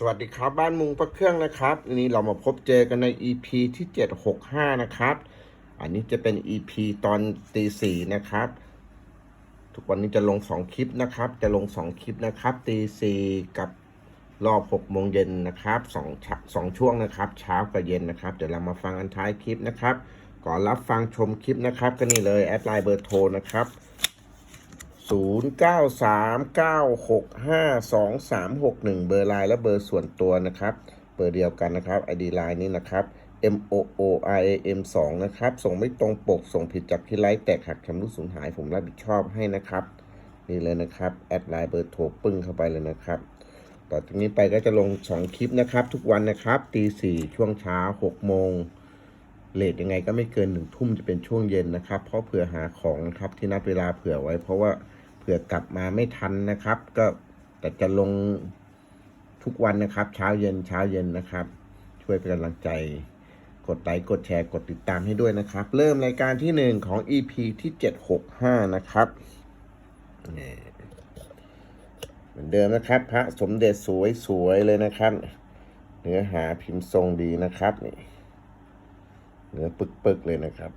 สวัสดีครับบ้านมุงพระเครื่องนะครับวันนี้เรามาพบเจอกันใน EP ที่ 765 นะครับ อันนี้จะเป็น EP ตอนตีสี่นะครับ ทุกวันนี้จะลง 2 คลิปนะครับ จะลง 2 คลิปนะครับตีสี่กับรอบ6โมงเย็นนะครับสองชสองช่วงนะครับเช้ากับเย็นนะครับ เดี๋ยวเรามาฟังกันท้ายคลิปนะครับก่อนรับฟังชมคลิปนะครับก็นี่เลยแอดไลน์เบอร์โทรนะครับ 0939652361เบอร์ไลน์และเบอร์ส่วนตัวนะครับ เบอร์เดียวกันนะครับ ID ไลน์นี้นะครับ M O O I A M 2นะครับ ส่งไม่ตรงปก ส่งผิดจากที่ไลฟ์แตกหักชำรุดสูญหาย ผมรับผิดชอบให้นะครับ นี่เลยนะครับ แอดไลน์เบอร์โทรปึ้งเข้าไปเลยนะครับ ต่อจากนี้ไปก็จะลง 2 คลิปนะครับ ทุกวันนะครับตีสี่ช่วงเช้า6โมงเลทยังไงก็ไม่เกินหนึ่งทุ่มจะเป็นช่วงเย็นนะครับ เพราะเผื่อหาของนะครับที่นัดเวลาเผื่อไว้เพราะว่า ผื่อกลับมาไม่ทันนะครับ ก็แต่จะลงทุกวันนะครับ เช้าเย็นเช้าเย็นนะครับ ช่วยเป็นกำลังใจ กดไลค์กดแชร์กดติดตามให้ด้วยนะครับ เริ่มรายการที่หนึ่งของ EP ที่ 765 นะครับเหมือนเดิมนะครับ พระสมเด็จสวยๆเลยนะครับ เนื้อหาพิมพ์ทรงดีนะครับนี่เนื้อปึกๆเลยนะครับ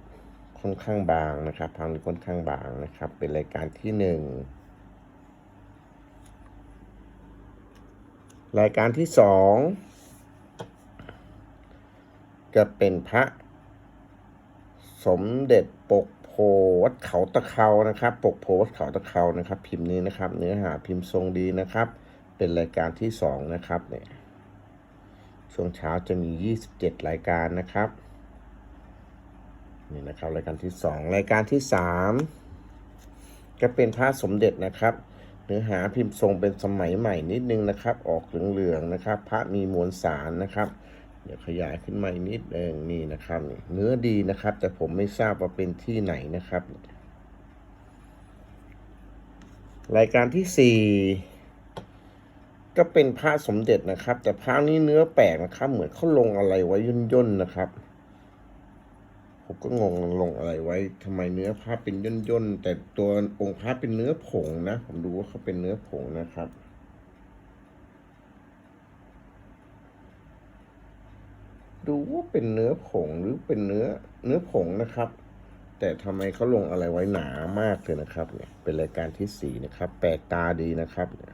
ค่อนข้างบางนะครับพังนี้ค่อนข้างบางนะครับ เป็นรายการที่หนึ่งรายการที่สองจะเป็นพระสมเด็จปกโพวัดเขาตะเคานะครับ ปกโพวัดเขาตะเคานะครับ พิมพ์นี้นะครับ เนื้อหาพิมพ์ทรงดีนะครับ เป็นรายการที่สองนะครับเนี่ยช่วงเช้าจะมี 27 รายการนะครับ นี่นะครับรายการที่สองรายการที่สามก็เป็นพระสมเด็จนะครับเนื้อหาพิมพ์ทรงเป็นสมัยใหม่นิดนึงนะครับ ออกเหลืองๆนะครับ พระมีมวลสารนะครับ เดี๋ยวขยายขึ้นมาอีกนิดเองนี่นะครับ เนื้อดีนะครับ แต่ผมไม่ทราบว่าเป็นที่ไหนนะครับ รายการที่สี่ก็เป็นพระสมเด็จนะครับ แต่พระนี้เนื้อแปลกนะครับ เหมือนเขาลงอะไรไว้ย่นๆนะครับ ผมก็งงลงอะไรไว้ทำไมเนื้อผ้าเป็นย่นย่นๆ แต่ตัวองค์พระเป็นเนื้อผงนะ ผมดูว่าเขาเป็นเนื้อผงนะครับดูว่าเป็นเนื้อผงหรือเป็นเนื้อเนื้อผงนะครับ แต่ทำไมเขาลงอะไรไว้หนามากเลยนะครับ เนี่ยเป็นรายการที่สี่นะครับ แปลกตาดีนะครับเนี่ย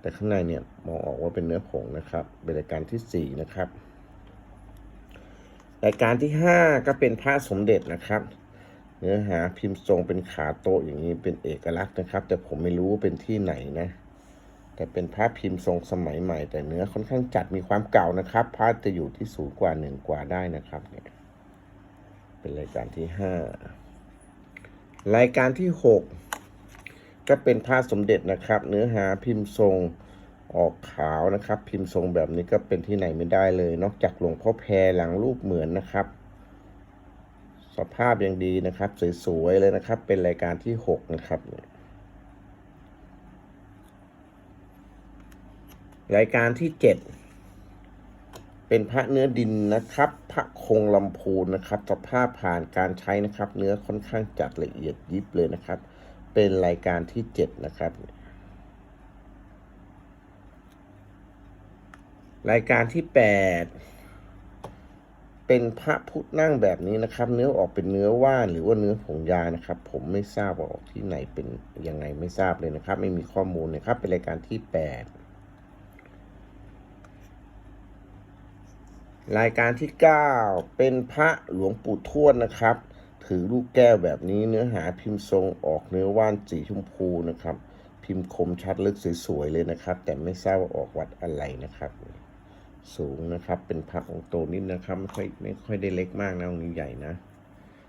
แต่ข้างในเนี่ยมองออกว่าเป็นเนื้อผงนะครับ เป็นรายการที่สี่นะครับ รายการที่ห้าก็เป็นพระสมเด็จนะครับ เนื้อหาพิมพ์ทรงเป็นขาโตอย่างนี้เป็นเอกลักษณ์นะครับ แต่ผมไม่รู้ว่าเป็นที่ไหนนะ แต่เป็นพระพิมพ์ทรงสมัยใหม่ แต่เนื้อค่อนข้างจัดมีความเก่านะครับพระจะอยู่ที่สูงกว่าหนึ่งกว่าได้นะครับเนี่ยเป็นรายการที่ห้ารายการที่หกก็เป็นพระสมเด็จนะครับ เนื้อหาพิมพ์ทรง ออกขาวนะครับ พิมพ์ทรงแบบนี้ก็เป็นที่ไหนไม่ได้เลย นอกจากหลวงพ่อแพรหลังรูปเหมือนนะครับ สภาพยังดีนะครับ สวยๆเลยนะครับ เป็นรายการที่หกนะครับ รายการที่เจ็ดเป็นพระเนื้อดินนะครับ พระคงลำพูนนะครับ สภาพผ่านการใช้นะครับ เนื้อค่อนข้างจัดละเอียดยิบเลยนะครับ เป็นรายการที่เจ็ดนะครับ รายการที่แปดเป็นพระพุทธนั่งแบบนี้นะครับ เนื้อออกเป็นเนื้อว่านหรือว่าเนื้อผงยานะครับ ผมไม่ทราบว่าออกที่ไหนเป็นยังไงไม่ทราบเลยนะครับ ไม่มีข้อมูลนะครับ เป็นรายการที่แปดรายการที่ 9 เป็นพระหลวงปู่ทวดนะครับ ถือลูกแก้วแบบนี้เนื้อหาพิมพ์ทรงออกเนื้อว่านสีชมพูนะครับ พิมพ์คมชัดลึกสวยๆเลยนะครับ แต่ไม่ทราบว่าออกวัดอะไรนะครับ สูงนะครับ เป็นพระองโตนิดนะครับ ไม่ค่อยไม่ค่อยได้เล็กมากนะองนี้ใหญ่นะ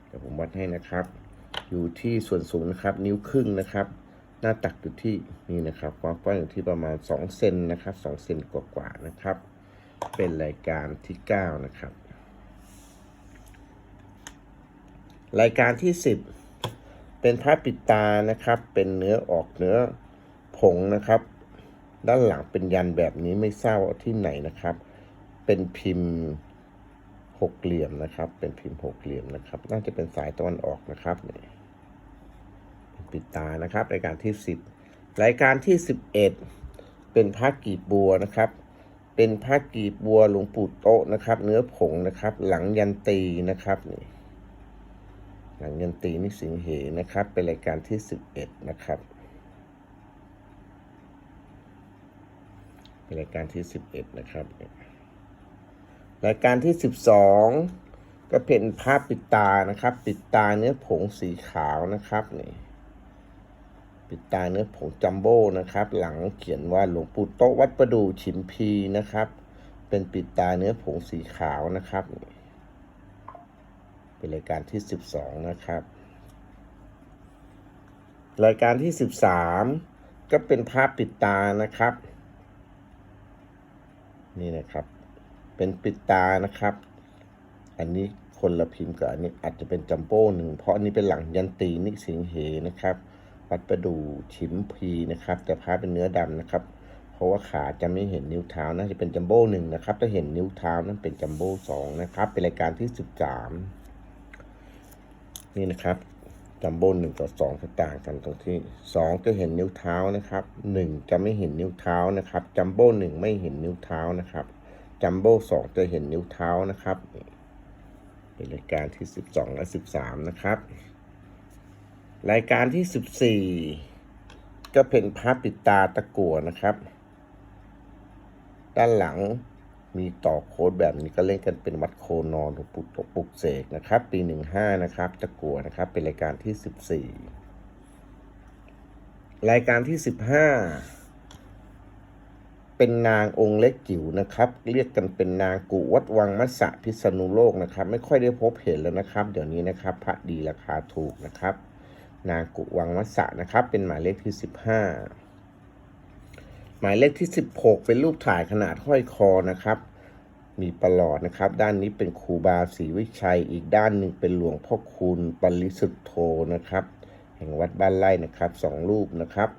เดี๋ยวผมวัดให้นะครับ อยู่ที่ส่วนสูงนะครับ นิ้วครึ่งนะครับ หน้าตักอยู่ที่นี่นะครับความกว้างอยู่ที่ประมาณ2เซนนะครับ2เซนกว่าๆนะครับ เป็นรายการที่ 9 นะครับ รายการที่ 10 เป็นพระปิดตานะครับ เป็นเนื้อออกเนื้อผงนะครับ ด้านหลังเป็นยันแบบนี้ไม่ทราบว่าที่ไหนนะครับ เป็นพิมพ์หกเหลี่ยมนะครับ เป็นพิมพ์หกเหลี่ยมนะครับ น่าจะเป็นสายตะวันออกนะครับนี่ปิดตานะครับรายการที่10รายการที่11เอ็ดเป็นพระกีบบัวนะครับ เป็นผ้ากีบบัวหลวงปู่โต๊ะนะครับ เนื้อผงนะครับ หลังยันตีนะครับนี่หลังยันตีนี่สิงเหนะครับ เป็นรายการที่สิบเอ็ดนะครับเป็นรายการที่สิบเอ็ดนะครับ รายการที่สิบสองก็เป็นภาพปิดตานะครับ ปิดตาเนื้อผงสีขาวนะครับนี่ปิดตาเนื้อผงจัมโบ้นะครับ หลังเขียนว่าหลวงปู่โตวัดประดูฉิมพีนะครับ เป็นปิดตาเนื้อผงสีขาวนะครับ เป็นรายการที่สิบสองนะครับ รายการที่สิบสามก็เป็นภาพปิดตานะครับ นี่นะครับ เป็นปิดตานะครับ อันนี้คนละพิมพ์กับอันนี้อาจจะเป็นจัมโบ้หนึ่งเพราะอันนี้เป็นหลังยันตีนิสิงเหนะครับวัดประดูชิมพีนะครับ แต่ผ้าเป็นเนื้อดำนะครับ เพราะว่าขาจะไม่เห็นนิ้วเท้าน่าจะเป็นจัมโบ้หนึ่งนะครับถ้าเห็นนิ้วเท้านั้นเป็นจัมโบ้สองนะครับ เป็นรายการที่สิบสามนี่นะครับจัมโบ้หนึ่งกับสองจะต่างกันตรงที่สองจะเห็นนิ้วเท้านะครับหนึ่งจะไม่เห็นนิ้วเท้านะครับจัมโบ้หนึ่งไม่เห็นนิ้วเท้านะครับ จัมโบ้สองจะเห็นนิ้วเท้านะครับเป็นรายการที่สิบสองและสิบสามนะครับ รายการที่14ก็เป็นภาพปิดตาตะกั่วนะครับ ด้านหลังมีต่อโค้ดแบบนี้ก็เล่นกันเป็นวัดโคนอนหลวงปู่ตกปุกเสกนะครับ ปี15นะครับตะกั่วนะครับ เป็นรายการที่14รายการที่15 เป็นนางองค์เล็กจิ๋วนะครับ เรียกกันเป็นนางกุวัดวังมัสสะพิษณุโลกนะครับ ไม่ค่อยได้พบเห็นแล้วนะครับ เดี๋ยวนี้นะครับ พระดีราคาถูกนะครับ นางกุวังมัสสะนะครับ เป็นหมายเลขที่ 15 หมายเลขที่ 16 เป็นรูปถ่ายขนาดห้อยคอนะครับ มีประหลอดนะครับ ด้านนี้เป็นครูบาศรีวิชัย อีกด้านหนึ่งเป็นหลวงพ่อคุณปริสุทธโธนะครับ แห่งวัดบ้านไร่นะครับสองรูปนะครับ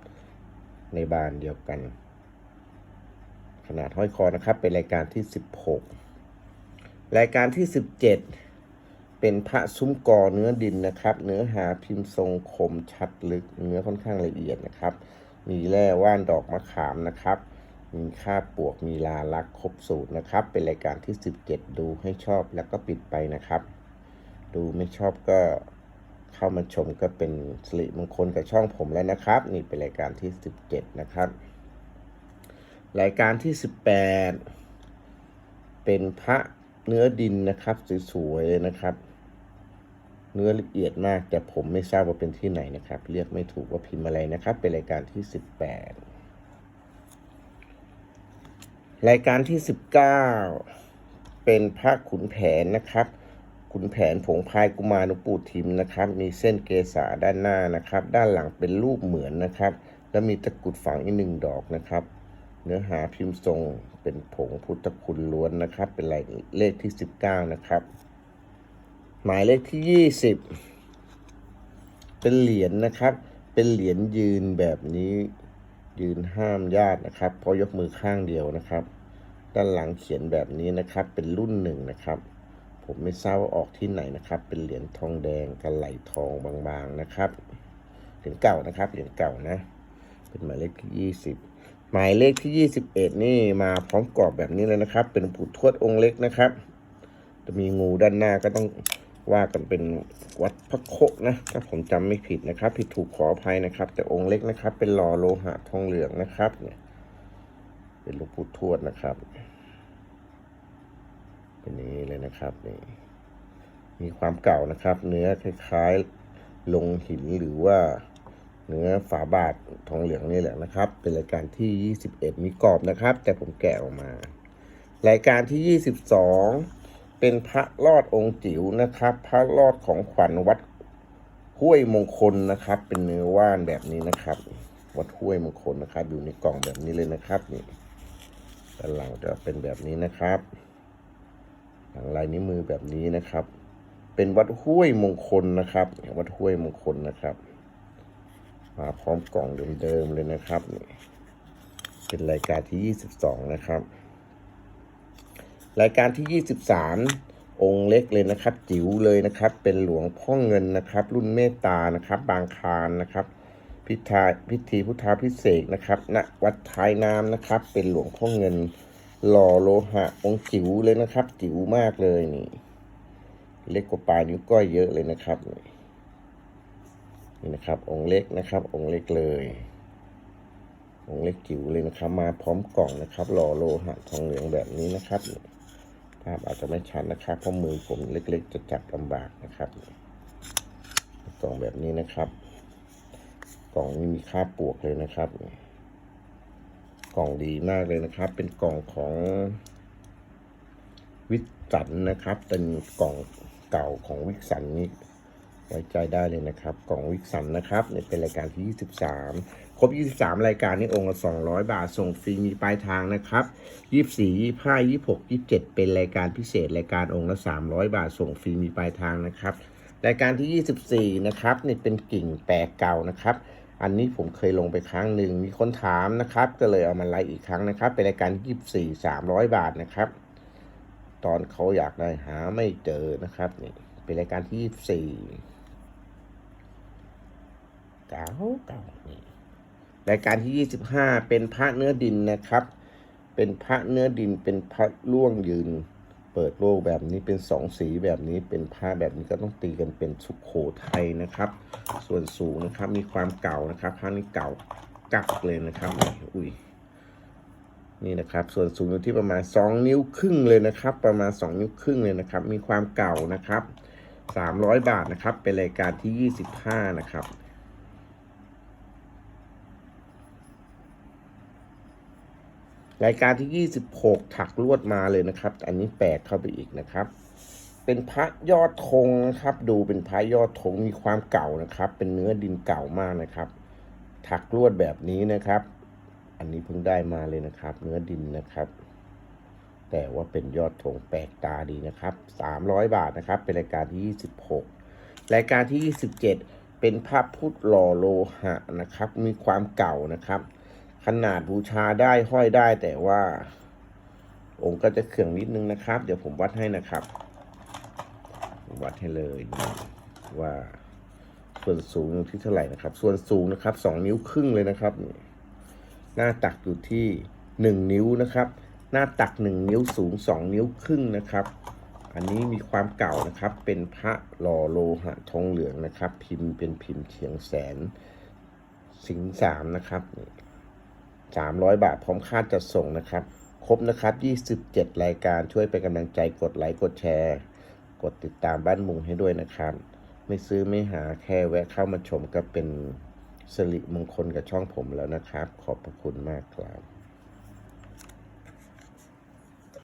ในบานเดียวกัน ขนาดห้อยคอนะครับ เป็นรายการที่ 16 รายการที่ 17 เป็นพระซุ้มกอเนื้อดินนะครับ เนื้อหาพิมพ์ทรงคมชัดลึกเนื้อค่อนข้างละเอียดนะครับ มีแร่ว่านดอกมะขามนะครับ มีค่าปวกมีลาลักครบสูตรนะครับ เป็นรายการที่ 17 ดูให้ชอบแล้วก็ปิดไปนะครับ ดูไม่ชอบก็เข้ามาชมก็เป็นสิริมงคลกับช่องผมแล้วนะครับ นี่เป็นรายการที่ 17 นะครับ รายการที่ 18 เป็นพระเนื้อดินนะครับ สวยๆนะครับ เนื้อละเอียดมากแต่ผมไม่ทราบว่าเป็นที่ไหนนะครับ เรียกไม่ถูกว่าพิมพ์อะไรนะครับ เป็นรายการที่ 18 รายการที่ 19 เป็นพระขุนแผนนะครับขุนแผนผงพายกุมารหลวงปู่ทิมนะครับ มีเส้นเกษาด้านหน้านะครับ ด้านหลังเป็นรูปเหมือนนะครับ แล้วมีตะกรุดฝังอีกหนึ่งดอกนะครับ เนื้อหาพิมพ์ทรงเป็นผงพุทธคุณล้วนนะครับ เป็นลายเลขที่ 19 นะครับ หมายเลขที่ 20 เป็นเหรียญนะครับ เป็นเหรียญยืนแบบนี้ยืนห้ามญาตินะครับ เพราะยกมือข้างเดียวนะครับ ด้านหลังเขียนแบบนี้นะครับ เป็นรุ่นหนึ่งนะครับ ผมไม่ทราบว่าออกที่ไหนนะครับ เป็นเหรียญทองแดงกันไหลทองบางๆนะครับ เหรียญเก่านะครับ เหรียญเก่านะ เป็นหมายเลขที่20 หมายเลขที่ 21 นี่มาพร้อมกรอบแบบนี้เลยนะครับ เป็นปู่ทวดองค์เล็กนะครับ จะมีงูด้านหน้าก็ต้องว่ากันเป็นวัดพระโคนะ ถ้าผมจำไม่ผิดนะครับ ผิดถูกขออภัยนะครับ แต่องค์เล็กนะครับ เป็นหล่อโลหะทองเหลืองนะครับเนี่ยเป็นหลูกปู่ทวดนะครับ เป็นอย่างนี้เลยนะครับนี่มีความเก่านะครับ เนื้อคล้ายๆ ลงหินหรือว่า เนื้อฝาบาททองเหลืองนี่แหละนะครับ เป็นรายการที่ 21 มีกรอบนะครับ แต่ผมแกะออกมา รายการที่ 22 เป็นพระรอดองค์จิ๋วนะครับ พระรอดของขวัญวัดห้วยมงคลนะครับ เป็นเนื้อว่านแบบนี้นะครับ วัดห้วยมงคลนะครับ อยู่ในกล่องแบบนี้เลยนะครับนี่ด้านหลังจะเป็นแบบนี้นะครับ หลังลายนิ้วมือแบบนี้นะครับ เป็นวัดห้วยมงคลนะครับ วัดห้วยมงคลนะครับ มาพร้อมกล่องเดิมๆเลยนะครับ เป็นรายการที่ 22 นะครับ รายการที่ 23 องค์เล็กเลยนะครับ จิ๋วเลยนะครับ เป็นหลวงพ่อเงินนะครับ รุ่นเมตตานะครับ บางคานนะครับ พิธาพิธีพุทธาพิเศษนะครับณวัดท้ายน้ำนะครับ เป็นหลวงพ่อเงินหล่อโลหะองค์จิ๋วเลยนะครับ จิ๋วมากเลยนี่ เล็กกว่าปลายนิ้วก้อยเยอะเลยนะครับนี่ นี่นะครับ องค์เล็กนะครับ องค์เล็กเลย องค์เล็กจิ๋วเลยนะครับ มาพร้อมกล่องนะครับ หล่อโลหะทองเหลืองแบบนี้นะครับ ภาพอาจจะไม่ชัดนะครับ เพราะมือผมเล็ก ๆ จะจับลำบากนะครับ กล่องแบบนี้นะครับ กล่องนี้มีค่าปลวกเลยนะครับ กล่องดีมากเลยนะครับ เป็นกล่องของวิสันนะครับ เป็นกล่องเก่าของวิสันนี่ ไว้ใจได้เลยนะครับ กล่องวิกสันนะครับเนี่ยเป็นรายการที่ 23 ครบ 23 รายการนี่องค์ละ 200 บาท ส่งฟรีมีปลายทางนะครับ 24 25 26 27 เป็นรายการพิเศษรายการองค์ละ 300 บาท ส่งฟรีมีปลายทางนะครับ รายการที่ 24 นะครับนี่เป็นกิ่งแปลกเก่านะครับ อันนี้ผมเคยลงไปครั้งหนึ่งมีคนถามนะครับ ก็เลยเอามาไลฟ์อีกครั้งนะครับ เป็นรายการที่24 300 บาทนะครับตอนเขาอยากได้หาไม่เจอนะครับนี่เป็นรายการที่ 24 เก่าเก่านี่รายการที่ 25 เป็นพระเนื้อดินนะครับ เป็นพระเนื้อดินเป็นพระล่วงยืน เปิดโลกแบบนี้เป็นสองสีแบบนี้เป็นผ้าแบบนี้ก็ต้องตีกันเป็นสุขโขทัยนะครับ ส่วนสูงนะครับมีความเก่านะครับผ้านี้เก่ากักเลยนะครับอุ้ยนี่นะครับ ส่วนสูงอยู่ที่ประมาณ 2 นิ้วครึ่งเลยนะครับ ประมาณ 2 นิ้วครึ่งเลยนะครับ มีความเก่านะครับ 300 บาทนะครับ เป็นรายการที่ 25 นะครับ รายการที่ 26 ถักลวดมาเลยนะครับ อันนี้แปลกเข้าไปอีกนะครับ เป็นพระยอดธงนะครับ ดูเป็นพระยอดธงมีความเก่านะครับ เป็นเนื้อดินเก่ามากนะครับ ถักลวดแบบนี้นะครับ อันนี้เพิ่งได้มาเลยนะครับ เนื้อดินนะครับ แต่ว่าเป็นยอดธงแปลกตาดีนะครับ 300 บาทนะครับ เป็นรายการที่ 26 รายการที่ 27 เป็นพระพุทธหล่อโลหะนะครับ มีความเก่านะครับ ขนาดบูชาได้ห้อยได้แต่ว่า องค์ก็จะเขื่องนิดนึงนะครับ เดี๋ยวผมวัดให้นะครับ วัดให้เลยว่าส่วนสูงอยู่ที่เท่าไหร่นะครับ ส่วนสูงนะครับสองนิ้วครึ่งเลยนะครับ หน้าตักอยู่ที่หนึ่งนิ้วนะครับ หน้าตักหนึ่งนิ้วสูงสองนิ้วครึ่งนะครับ อันนี้มีความเก่านะครับ เป็นพระหล่อโลหะทองเหลืองนะครับ พิมพ์เป็นพิมพ์เชียงแสนสิงสามนะครับ นี่สามร้อยบาทพร้อมค่าจัดส่งนะครับ ครบนะครับยี่สิบเจ็ดรายการช่วยเป็นกำลังใจกดไลค์กดแชร์ กดติดตามบ้านมุงให้ด้วยนะครับ ไม่ซื้อไม่หาแค่แวะเข้ามาชมก็เป็นสิริมงคลกับช่องผมแล้วนะครับ ขอบพระคุณมากครับ